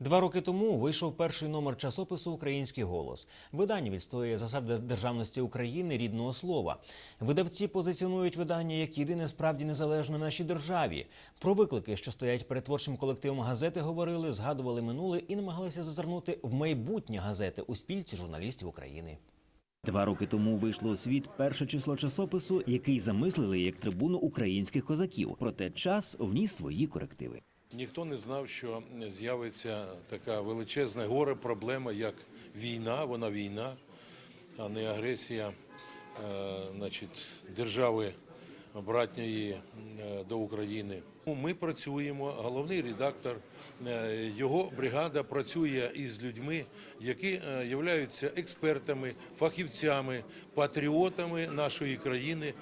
Два роки тому вийшов перший номер часопису Український голос. Видання відстоює засади державності України рідного слова. Видавці позиціонують видання як єдине справді незалежне нашій державі. Про виклики, що стоять перед творчим колективом газети, говорили, згадували минуле і намагалися зазирнути в майбутнє газети у спільці журналістів України. Два роки тому вийшло у світ перше число часопису, який замислили як трибуну українських козаків. Проте час вніс свої корективи. Ніхто не знав, що з'явиться така величезна горе проблема, як війна, вона війна, а не агресія е, значить, держави братньої е, до України. Ми працюємо, головний редактор, е, його бригада працює із людьми, які е, являються експертами, фахівцями, патріотами нашої країни.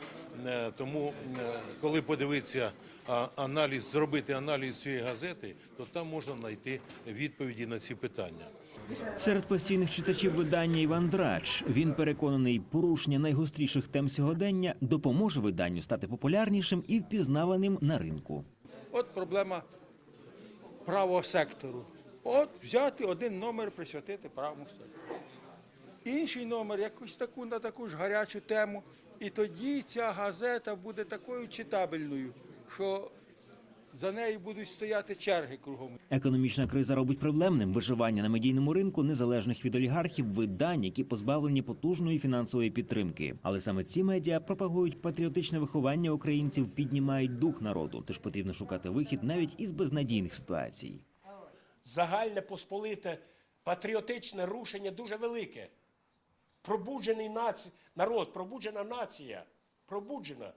Е, Тому, коли подивитися аналіз, зробити аналіз цієї газети, то там можна знайти відповіді на ці питання. Серед постійних читачів видання Іван Драч. Він переконаний, порушення найгостріших тем сьогодення допоможе виданню стати популярнішим і впізнаваним на ринку. От проблема правого сектору. От взяти один номер, присвятити правому сектору. Інший номер якусь таку на таку ж гарячу тему. І тоді ця газета буде такою читабельною, що за нею будуть стояти черги кругом. Економічна криза робить проблемним виживання на медійному ринку незалежних від олігархів видань, які позбавлені потужної фінансової підтримки. Але саме ці медіа пропагують патріотичне виховання українців, піднімають дух народу. Тож потрібно шукати вихід навіть із безнадійних ситуацій. загальне посполите патріотичне рушення дуже велике. Пробуджений наці... народ, пробуджена нація, пробуджена.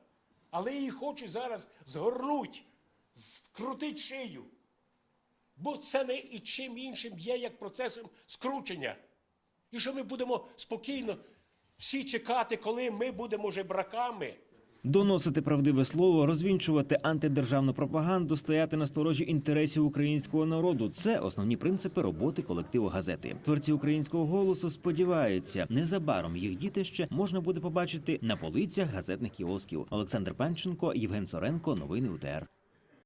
Але її хочуть зараз згорнуть, вкрутить шию. Бо це не і чим іншим є, як процесом скручення. І що ми будемо спокійно всі чекати, коли ми будемо жебраками. Доносити правдиве слово, розвінчувати антидержавну пропаганду, стояти на сторожі інтересів українського народу це основні принципи роботи колективу газети. Творці українського голосу сподіваються, незабаром їх дітище можна буде побачити на полицях газетних кіосків. Олександр Панченко, Євген Соренко. Новини УТР.